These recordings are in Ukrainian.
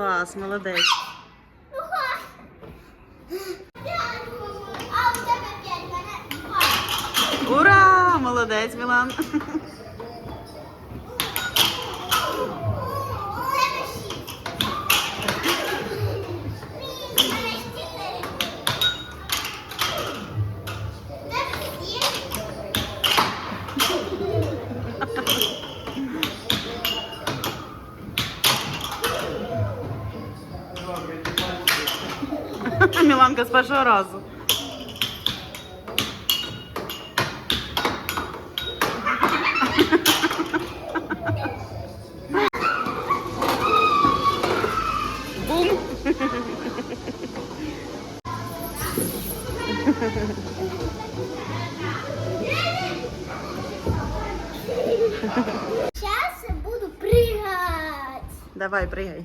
Клас, молодець. Ура! Молодець, Мілан. Міланка з першого разу. Бум! Зараз буду пригати. Давай, пригай.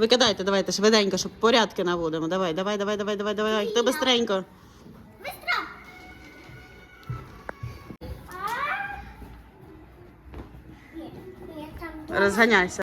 Викидайте, давайте швиденько, щоб порядки наводимо. Давай, давай, давай, давай, давай, давай. Хто бистренько? Там два. Розганяйся.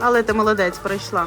Але ти молодець, пройшла.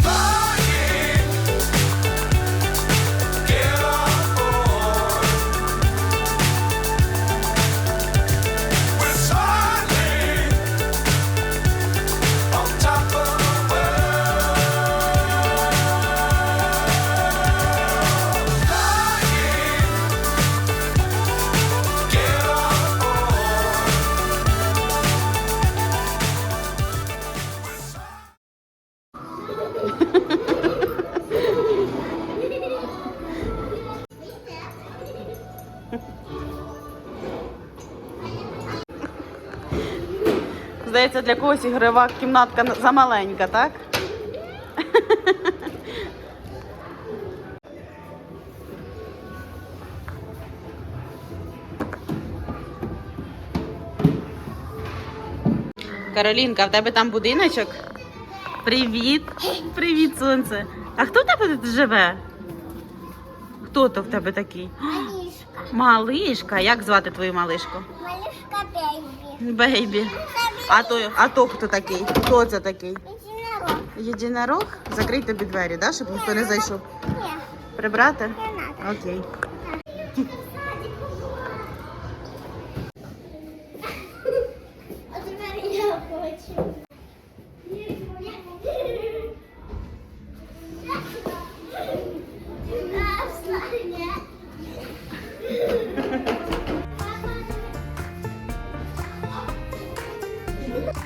Здається, для когось ігрова кімнатка замаленька, так? Каролінка, в тебе там будиночок? Привіт! Привіт, сонце! А хто в тебе тут живе? Хто то в тебе такий? Малишка. Як звати твою малишку? Малишка бейбі. Бейбі. А то, а то хто такий? Хто це такий? Єдинорог. Єдинорог? Закрий тобі двері, да, щоб ніхто не зайшов. Ні, Прибрати? не треба. Окей.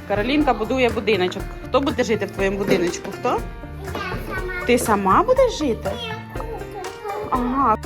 Каролінка будує будиночок. Хто буде жити в твоєму будиночку? Хто? Я сама. Ти сама будеш жити? Ага.